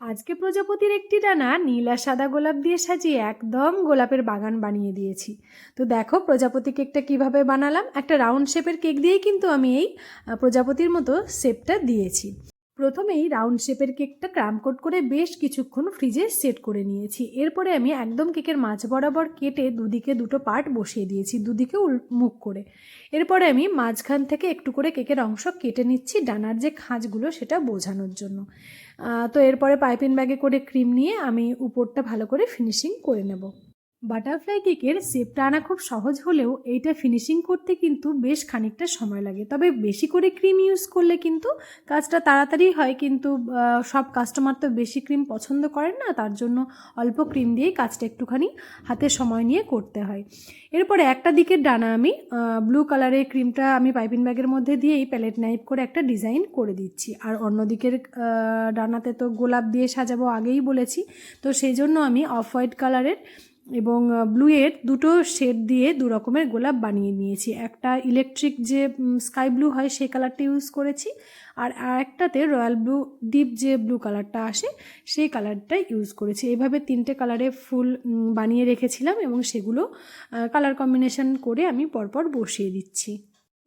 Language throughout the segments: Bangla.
আজকে প্রজাপতির একটি ডানা নীলা সাদা গোলাপ দিয়ে সাজিয়ে একদম গোলাপের বাগান বানিয়ে দিয়েছি। তো দেখো প্রজাপতি কেকটা কীভাবে বানালাম? একটা রাউন্ড শেপের কেক দিয়েই কিন্তু আমি এই প্রজাপতির মতো শেপটা দিয়েছি। প্রথমেই রাউন্ড শেপের কেকটা ক্রাম কোট করে বেশ কিছুক্ষণ ফ্রিজে সেট করে নিয়েছি। এরপরে আমি একদম কেকের মাঝ বরাবর কেটে দুদিকে দুটো পার্ট বসিয়ে দিয়েছি, দুদিকে উল- মুখ করে। এরপরে আমি মাঝখান থেকে একটু করে কেকের অংশ কেটে নিচ্ছি ডানার যে খাঁজগুলো সেটা বোঝানোর জন্য। তো এরপরে পাইপিং ব্যাগে করে ক্রিম নিয়ে আমি উপরটা ভালো করে ফিনিশিং করে নেব। বাটারফ্লাই কেকের শেপটা আনা খুব সহজ হলেও এইটা ফিনিশিং করতে কিন্তু বেশ খানিকটা সময় লাগে। তবে বেশি করে ক্রিম ইউজ করলে কিন্তু কাজটা তাড়াতাড়ি হয়, কিন্তু সব কাস্টমার তো বেশি ক্রিম পছন্দ করেন না, তার জন্য অল্প ক্রিম দিয়েই কাজটা একটুখানি হাতে সময় নিয়ে করতে হয়। এরপরে একটা দিকের ডানা আমি ব্লু কালারের ক্রিমটা আমি পাইপিং ব্যাগের মধ্যে দিয়েই প্যালেট নাইফ করে একটা ডিজাইন করে দিচ্ছি। আর অন্য দিকের ডানাতে তো গোলাপ দিয়ে সাজাবো আগেই বলেছি। তো সেই জন্য আমি অফ হোয়াইট কালারের এবং ব্লুয়ের দুটো শেড দিয়ে দু রকমের গোলাপ বানিয়ে নিয়েছি। একটা ইলেকট্রিক যে স্কাই ব্লু হয় সেই কালারটা ইউজ করেছি আর একটাতে রয়্যাল ব্লু ডিপ যে ব্লু কালারটা আসে সেই কালারটা ইউজ করেছি। এইভাবে তিনটে কালারে ফুল বানিয়ে রেখেছিলাম এবং সেগুলো কালার কম্বিনেশন করে আমি পরপর বসিয়ে দিচ্ছি।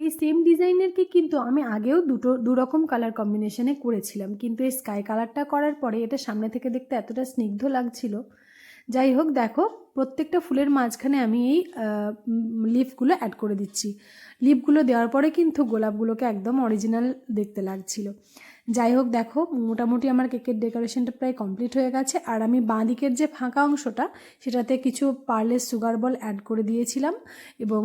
এই সেম ডিজাইনের কি কিন্তু আমি আগেও দুটো, দু রকম কালার কম্বিনেশনে করেছিলাম। কিন্তু এই স্কাই কালারটা করার পরে এটা সামনে থেকে দেখতে এতটা স্নিগ্ধ লাগছিল যাই হোক, দেখো, প্রত্যেকটা ফুলের মাঝখানে আমি এই লিফগুলো অ্যাড করে দিচ্ছি। লিফগুলো দেওয়ার পরে কিন্তু গোলাপগুলোকে একদম অরিজিনাল দেখতে লাগছিল। যাই হোক, দেখো, মোটামুটি আমার কেকের ডেকোরেশনটা প্রায় কমপ্লিট হয়ে গেছে। আর আমি বাঁ দিকের যে ফাঁকা অংশটা, সেটাতে কিছু পার্লের সুগার বল অ্যাড করে দিয়েছিলাম এবং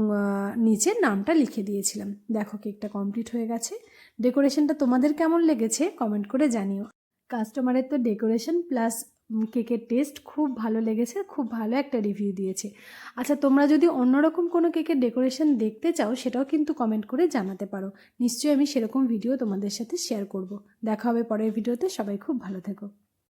নিচে নামটা লিখে দিয়েছিলাম। দেখো কেকটা কমপ্লিট হয়ে গেছে। ডেকোরেশনটা তোমাদের কেমন লেগেছে কমেন্ট করে জানিও। কাস্টমারের তো ডেকোরেশন প্লাস কেকের টেস্ট খুব ভালো লেগেছে, খুব ভালো একটা রিভিউ দিয়েছে। আচ্ছা তোমরা যদি অন্যরকম কোনো কেকের ডেকোরেশন দেখতে চাও, সেটাও কিন্তু কমেন্ট করে জানাতে পারো। নিশ্চয়ই আমি সেরকম ভিডিও তোমাদের সাথে শেয়ার করব। দেখা হবে পরের ভিডিওতে সবাই খুব ভালো থেকো।